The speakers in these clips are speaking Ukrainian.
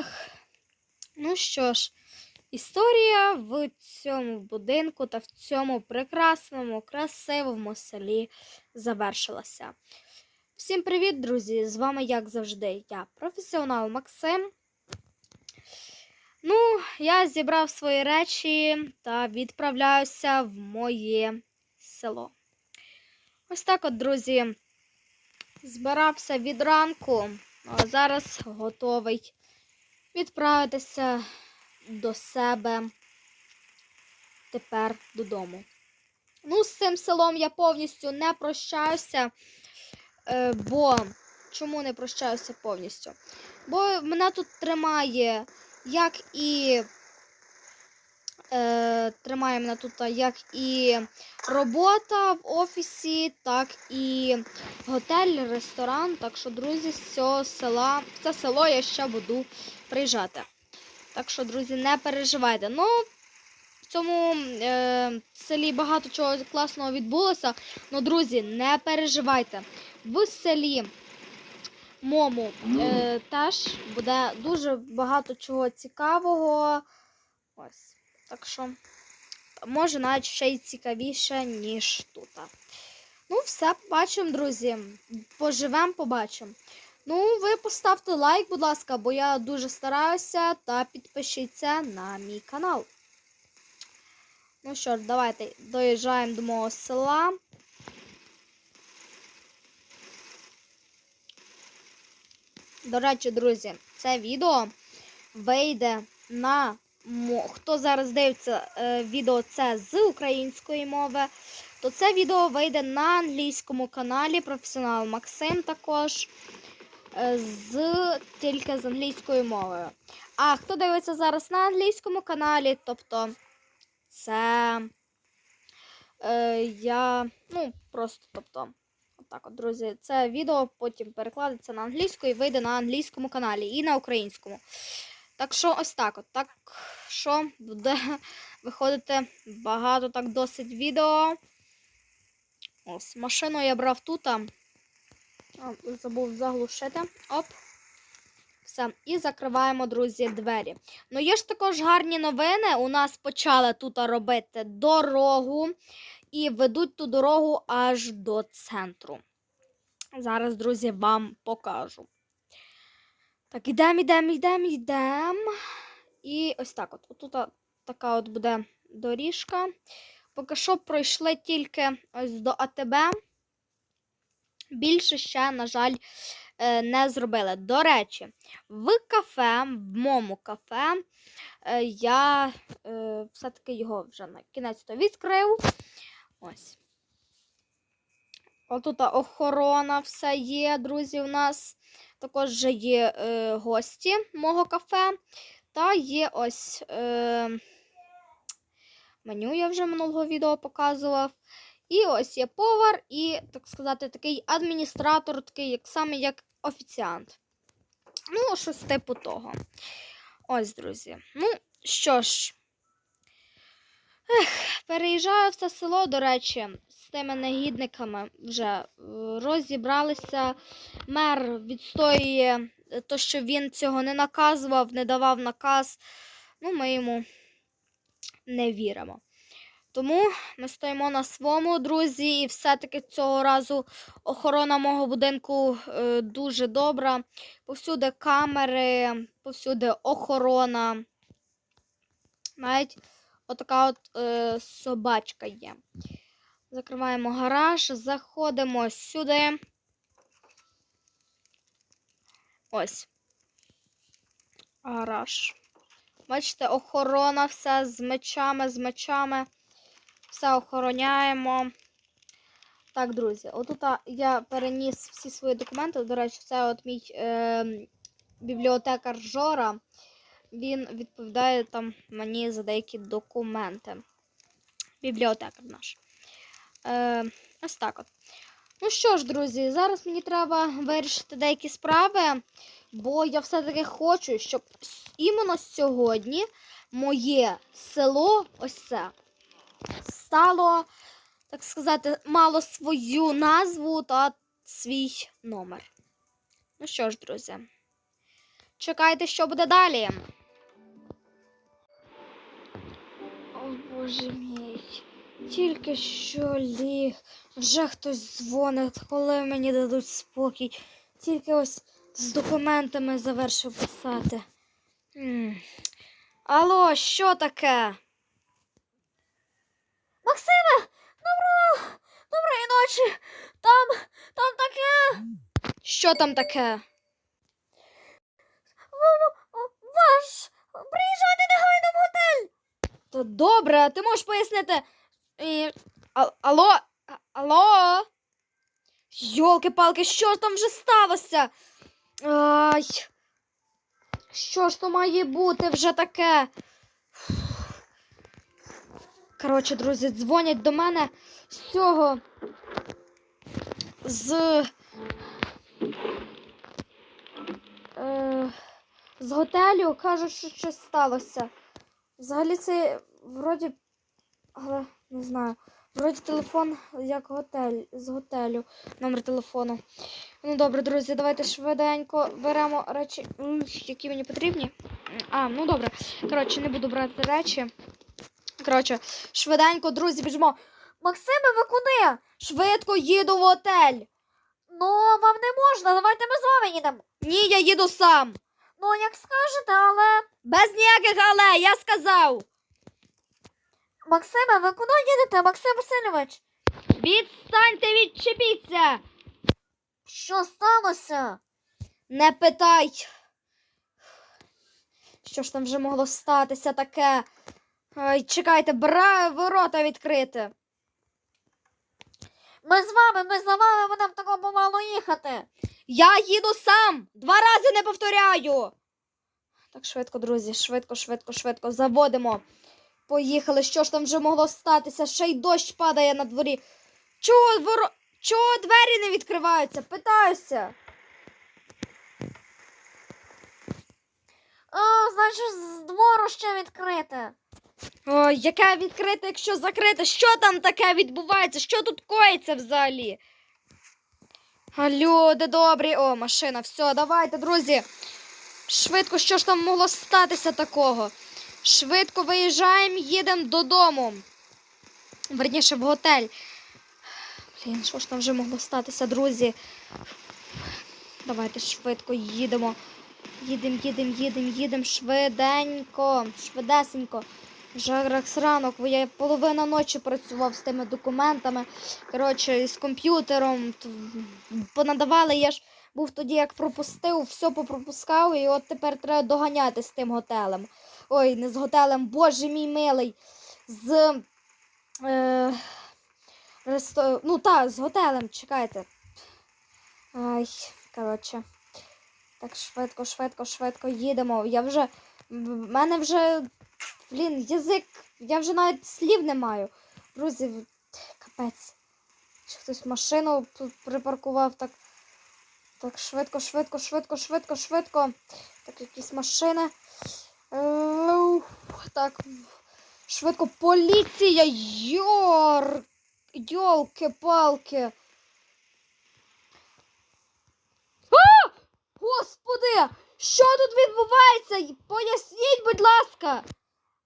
Ех, ну що ж, історія в цьому будинку та в цьому прекрасному, красивому селі завершилася. Всім привіт, друзі! З вами, як завжди, я, професіонал Максим. Ну, я зібрав свої речі та відправляюся в моє село. Ось так от, друзі, збирався від ранку, а зараз готовий відправитися до себе тепер додому. Ну, з цим селом я повністю не прощаюся, е, бо чому не прощаюся повністю? Бо мене тут тримає як і е, тримає мене тут як і робота в офісі, так і готель, ресторан. Так що, друзі, з цього села, це село я ще буду приїжджати. Так що, друзі, не переживайте. Ну, в цьому е, селі багато чого класного відбулося. Ну, друзі, не переживайте. В селі Мому е, теж буде дуже багато чого цікавого. Ось. Так що, може, навіть ще й цікавіше, ніж тут. Ну, все, побачимо, друзі. Поживемо, побачимо. Ну, ви поставте лайк, будь ласка, бо я дуже стараюся, та підпишіться на мій канал. Ну що ж, давайте доїжджаємо до мого села. До речі, друзі, це відео вийде на хто зараз дивиться е, відео це з української мови, то це відео вийде на англійському каналі Професіонал Максим також з тільки з англійською мовою. А хто дивиться зараз на англійському каналі, тобто це е, я, ну, просто, тобто. Так, от, друзі, це відео потім перекладеться на англійську і вийде на англійському каналі і на українському. Так що ось так от. Так що буде виходити багато так досить відео. Ось, машину я брав тут. А, Забув заглушити. Оп. Все. І закриваємо, друзі, двері. Ну, є ж також гарні новини. У нас почали тут робити дорогу і ведуть ту дорогу аж до центру. Зараз, друзі, вам покажу. Так, ідемо, ідемо, ідемо, ідемо. І ось так от. Тут така от буде доріжка. Поки що пройшли тільки ось до АТБ. Більше ще, на жаль, е, не зробили. До речі, в кафе, в моєму кафе, е, я е, все-таки його вже на кінець то відкрив. Ось. Отут охорона все є, друзі, у нас. Також вже є гості мого кафе. Та є ось меню, я вже минулого відео показував. І ось є повар і, так сказати, такий адміністратор, такий як саме як офіціант. Ну, щось типу того. Ось, друзі. Ну, що ж, Ех, переїжджаю в це село, до речі, з тими негідниками вже е, розібралися. Мер відстоює те, що він цього не наказував, не давав наказ. Ну, ми йому не віримо. Тому ми стоїмо на своєму, друзі, і все-таки цього разу охорона мого будинку е, дуже добра. Повсюди камери, повсюди охорона. Навіть отака от е, собачка є. Закриваємо гараж, заходимо сюди. Ось. Гараж. Бачите, охорона все з мечами, з мечами. Все охороняємо. Так, друзі, отут я переніс всі свої документи. До речі, це от мій е, бібліотекар Жора. Він відповідає там мені за деякі документи. Бібліотекар наш. Е, Ось так от. Ну що ж, друзі, зараз мені треба вирішити деякі справи, бо я все-таки хочу, щоб іменно сьогодні моє село, ось це, стало, так сказати, мало свою назву та свій номер. Ну що ж, друзі, чекайте, що буде далі. О, боже мій. Тільки що ліг. Вже хтось дзвонить, коли мені дадуть спокій. Тільки ось з документами завершив писати. М. Алло, що таке? Максиме, добро, доброї ночі. Там, там таке. Що там таке? Ваш, приїжджайте негайно в готель. То добре, ти можеш пояснити. І... А, алло? А- Алло? Йолки-палки, що ж там вже сталося? Ай. Що ж то має бути вже таке? Коротше, друзі, дзвонять до мене з цього. З. Е, з готелю кажуть, що щось сталося. Взагалі це вроді. Але не знаю. Вроді телефон як готель з готелю. Номер телефону. Ну добре, друзі, давайте швиденько беремо речі, які мені потрібні. А, ну добре. Коротше, не буду брати речі. Коротше, швиденько, друзі, біжимо. Максиме, ви куди? Швидко їду в готель. Ну, вам не можна, давайте ми з вами їдемо. Ні, я їду сам. Ну, як скажете, але. Без ніяких але, я сказав. Максиме, ви куди їдете, Максим Васильович? Відстаньте, відчепіться. Що сталося? Не питай. Що ж там вже могло статися таке? Ай, чекайте, бра ворота відкрити. Ми з вами, ми за вами будемо тако помалу їхати. Я їду сам. Два рази не повторяю. Так, швидко, друзі, швидко, швидко, швидко. Заводимо. Поїхали. Що ж там вже могло статися? Ще й дощ падає на дворі. Чого воро... Чого двері не відкриваються? Питаюся. О, значить, з двору ще відкрите. Ой, яке відкрите, якщо закрите? Що там таке відбувається? Що тут коїться взагалі? А люди добрі. О, машина, все, давайте, друзі. Швидко, що ж там могло статися такого? Швидко виїжджаємо, їдемо додому. Верніше, в готель. Блін, що ж там вже могло статися, друзі? Давайте швидко їдемо. Їдемо, їдемо, їдемо, їдемо швиденько, швидесенько. Раз ранок, бо я половина ночі працював з тими документами. Коротше, з комп'ютером. Понадавали, я ж був тоді, як пропустив, все попропускав, і от тепер треба доганяти з тим готелем. Ой, не з готелем, боже мій милий. З. Е, ресто... Ну, так, з готелем, чекайте. Ай, коротше. Так, швидко, швидко, швидко їдемо. Я вже. В мене вже. Блін, язик. Я вже навіть слів не маю. Друзі, капець. Хтось машину припаркував так. Так, швидко, швидко, швидко, швидко, швидко. Так, якісь машини. Е, Так. Швидко, поліція! Йор! Йолки-палки! Господи! Що тут відбувається? Поясніть, будь ласка.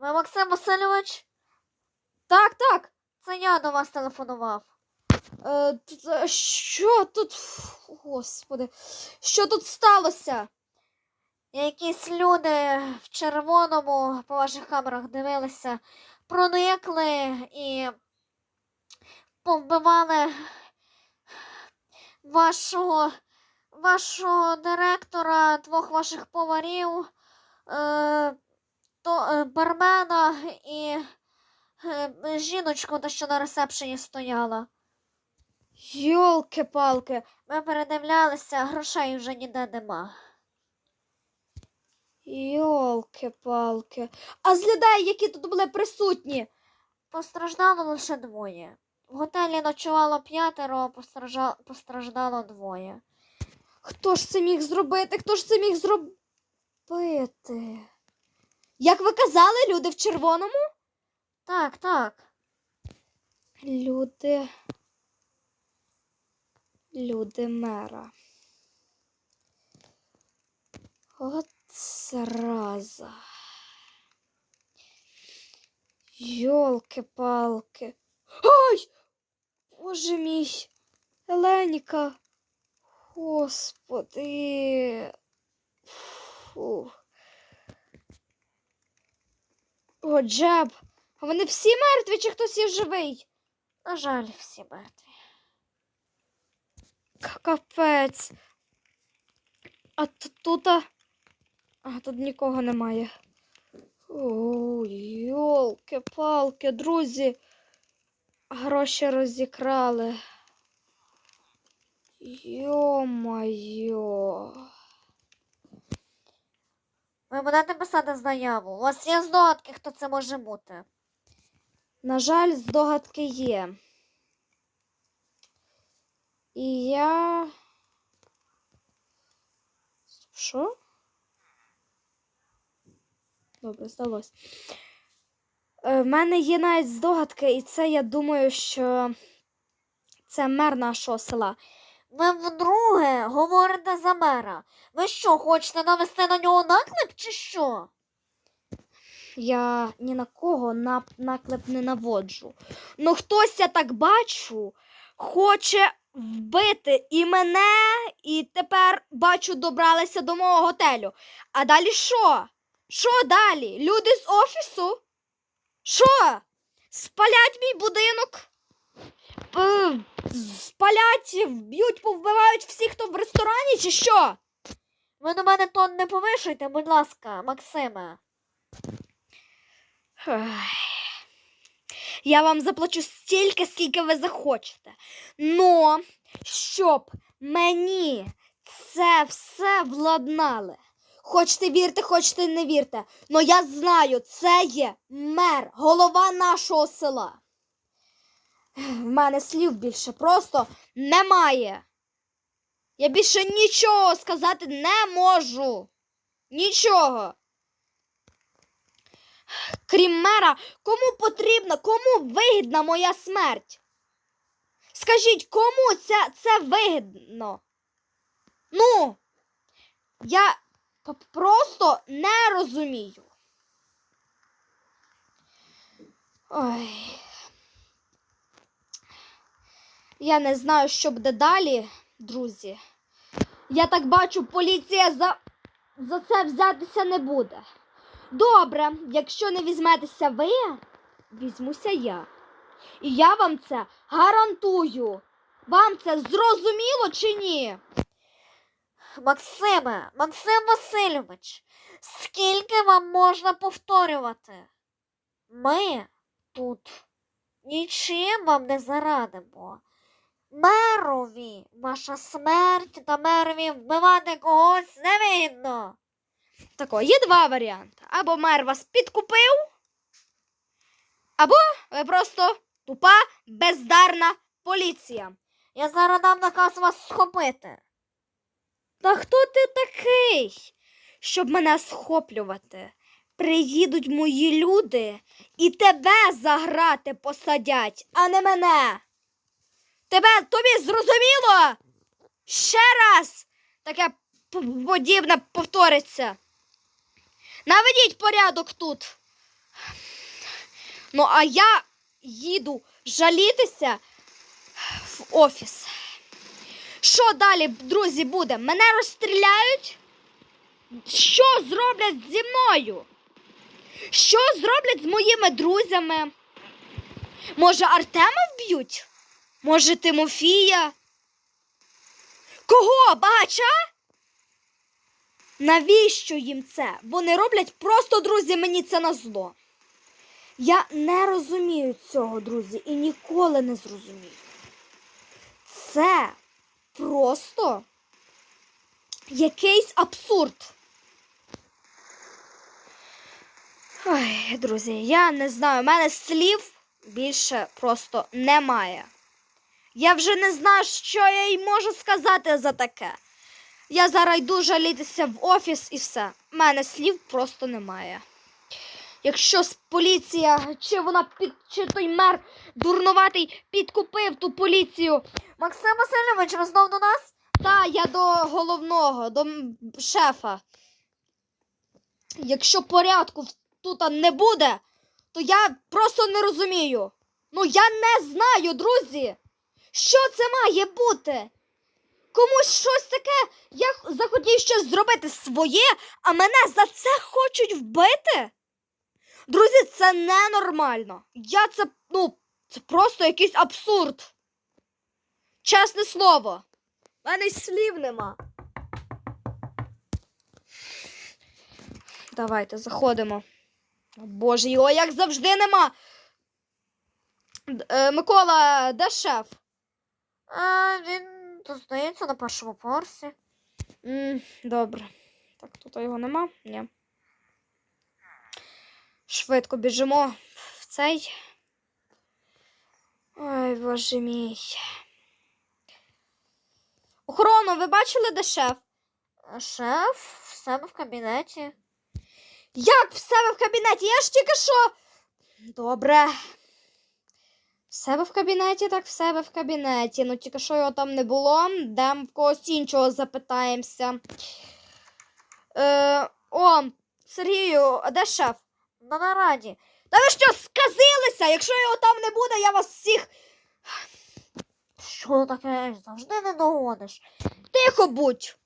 Ви Максим Васильович? Так, так. Це я до вас телефонував. Е, що тут? Господи, що тут сталося? Якісь люди в червоному по ваших камерах дивилися, проникли і повбивали вашого вашого директора, двох ваших поварів, е, то, е, бармена і е, жіночку, та що на ресепшені стояла. Йолки-палки, ми передивлялися, грошей вже ніде нема. Йолки-палки. А з людей, які тут були присутні? Постраждало лише двоє. В готелі ночувало п'ятеро, постража... постраждало двоє. Хто ж це міг зробити? Хто ж це міг зробити? Як ви казали, люди в червоному? Так, так. Люди. Люди мера. От Зараза. Йолки-палки. Ай! Боже мій. Еленіка. Господи. Фу. О, Джеб. А вони всі мертві, чи хтось є живий? На жаль, всі мертві. Капець. А тут. А, а тут нікого немає. О, йолки-палки, друзі. Гроші розікрали. Йо-майо. Ви будете писати заяву. У вас є здогадки, хто це може бути. На жаль, здогадки є. І я. Що? Добре, здалось. Е, В мене є навіть здогадки, і це я думаю, що це мер нашого села. Ви вдруге говорите за мера. Ви що, хочете навести на нього наклеп чи що? Я ні на кого нап- наклеп не наводжу. Ну хтось я так бачу, хоче вбити і мене, і тепер бачу, добралися до мого готелю. А далі що? Що далі? Люди з офісу? Що? Спалять мій будинок? Спалять, вб'ють, повбивають всіх, хто в ресторані, чи що? Ви на мене тон не повишуйте, будь ласка, Максиме. Я вам заплачу стільки, скільки ви захочете. Но щоб мені це все владнали. Хочете вірте, хочете не вірте. Но я знаю, це є мер, голова нашого села. В мене слів більше просто немає. Я більше нічого сказати не можу. Нічого. Крім мера, кому потрібна, кому вигідна моя смерть? Скажіть, кому це, це вигідно? Ну, я просто не розумію. Ой. Я не знаю, що буде далі, друзі. Я так бачу, поліція за, за це взятися не буде. Добре, якщо не візьметеся ви, візьмуся я. І я вам це гарантую. Вам це зрозуміло чи ні? Максиме, Максим Васильович, скільки вам можна повторювати? Ми тут нічим вам не зарадимо. Мерові ваша смерть та мерові вбивати когось не видно. Тако, є два варіанти. Або мер вас підкупив, або ви просто тупа, бездарна поліція. Я зараз дам наказ вас схопити. Та хто ти такий, щоб мене схоплювати? Приїдуть мої люди і тебе за грати посадять, а не мене. Тебе тобі зрозуміло? Ще раз таке подібне повториться. Наведіть порядок тут. Ну, а я їду жалітися в офіс. Що далі, друзі, буде? Мене розстріляють? Що зроблять зі мною? Що зроблять з моїми друзями? Може, Артема вб'ють? Може, Тимофія? Кого? Багача? Навіщо їм це? Вони роблять просто, друзі, мені це на зло. Я не розумію цього, друзі, і ніколи не зрозумію. Це просто якийсь абсурд. Ой, друзі, я не знаю, у мене слів більше просто немає. Я вже не знаю, що я їй можу сказати за таке. Я зараз йду жалітися в офіс і все. У мене слів просто немає. Якщо поліція, чи вона під чи той мер дурнуватий підкупив ту поліцію, Максим Васильович, ви знов до нас? та я до головного, до шефа. Якщо порядку тут не буде, то я просто не розумію. Ну, я не знаю, друзі. Що це має бути? Комусь щось таке, я захотів щось зробити своє, а мене за це хочуть вбити? Друзі, це ненормально. Я це, ну, це просто якийсь абсурд. Чесне слово. В мене й слів нема. Давайте заходимо. О, Боже, його як завжди нема. Е, Микола, де шеф? А він тут здається на першому поверсі. М, добре. Так, тут його нема? Ні. Швидко біжимо в цей. Ой, боже мій. Охорону, ви бачили, де шеф? Шеф в себе в кабінеті. Як в себе в кабінеті? Я ж тільки що. Добре. В себе в кабінеті, так в себе в кабінеті. Ну тільки що його там не було. Дем в когось іншого запитаємося. Е, о, Сергію, а де шеф? На нараді. Та ви що, сказилися? Якщо його там не буде, я вас всіх. Що таке? Завжди не догониш. Тихо будь.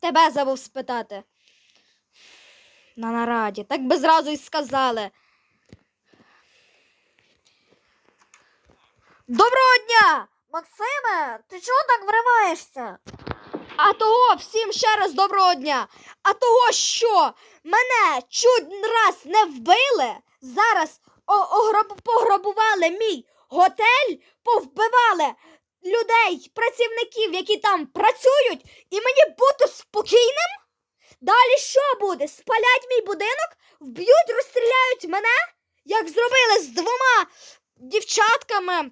Тебе забув спитати. На нараді. Так би зразу й сказали. Доброго дня! Максиме, ти чого так вриваєшся? А того всім ще раз доброго дня. А того, що мене чуть раз не вбили, зараз пограбували мій готель, повбивали людей, працівників, які там працюють, і мені бути спокійним? Далі що буде? Спалять мій будинок, вб'ють, розстріляють мене, як зробили з двома дівчатками,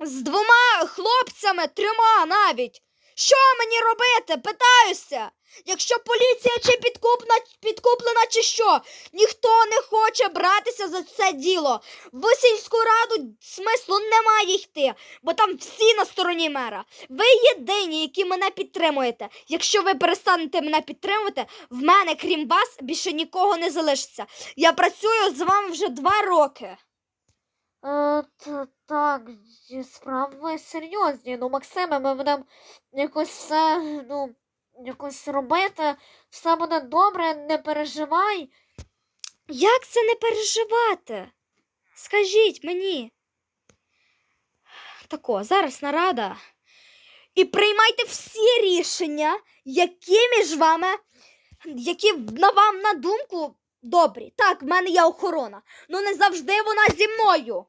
з двома хлопцями, трьома навіть. Що мені робити? Питаюся. Якщо поліція чи підкупна, підкуплена, чи що, ніхто не хоче братися за це діло. В сільську раду смислу немає йти, бо там всі на стороні мера. Ви єдині, які мене підтримуєте. Якщо ви перестанете мене підтримувати, в мене, крім вас, більше нікого не залишиться. Я працюю з вами вже два роки. Е, та, так, справи серйозні. Ну, Максиме, ми будемо якось все, ну, якось робити. Все буде добре, не переживай. Як це не переживати? Скажіть мені. Тако, зараз нарада. І приймайте всі рішення, які між вами, які на вам на думку добрі. Так, в мене є охорона, але не завжди вона зі мною.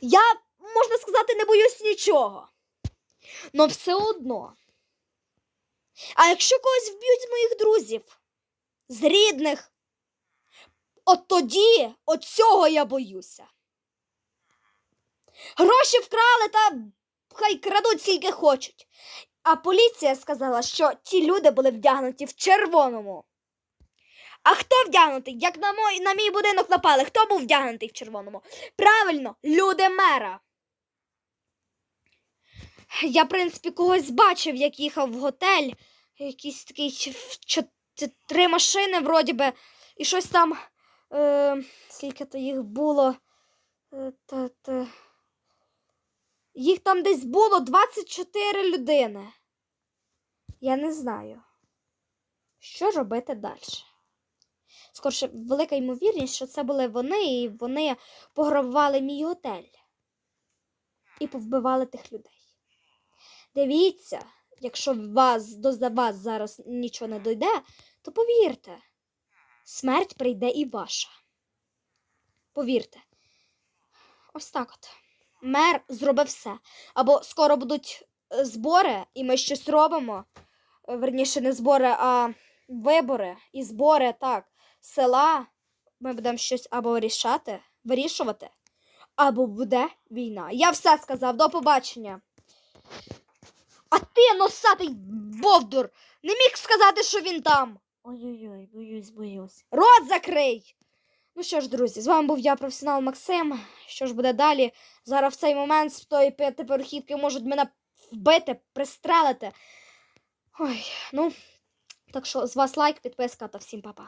Я, можна сказати, не боюсь нічого. Но все одно. А якщо когось вб'ють з моїх друзів, з рідних, От тоді от цього я боюся. Гроші вкрали та хай крадуть скільки хочуть. А поліція сказала, що ті люди були вдягнуті в червоному. А хто вдягнутий? Як на, мой, на мій будинок напали, хто був вдягнутий в червоному? Правильно, люди мера. Я, в принципі, когось бачив, як їхав в готель. В- чот- три машини, вроді би, і щось там. Е, скільки то їх було? Е, та, та. Їх там десь було 24 людини. Я не знаю, що робити далі. Скорше, велика ймовірність, що це були вони, і вони пограбували мій готель і повбивали тих людей. Дивіться, якщо вас, до вас зараз нічого не дойде, то повірте, смерть прийде і ваша. Повірте. Ось так от. Мер зробив все. Або скоро будуть е, збори, і ми щось робимо. Е, Верніше, не збори, а вибори і збори, так, села. Ми будемо щось або рішати, вирішувати, або буде війна. Я все сказав, до побачення. А ти, носатий бовдур, не міг сказати, що він там. Ой-ой-ой, боюсь, боюсь. Рот закрий! Ну що ж, друзі, з вами був я, професіонал Максим. Що ж буде далі? Зараз в цей момент з тої п'ятиповерхівки можуть мене вбити, пристрелити. Ой, ну, так що з вас лайк, підписка та всім па-па.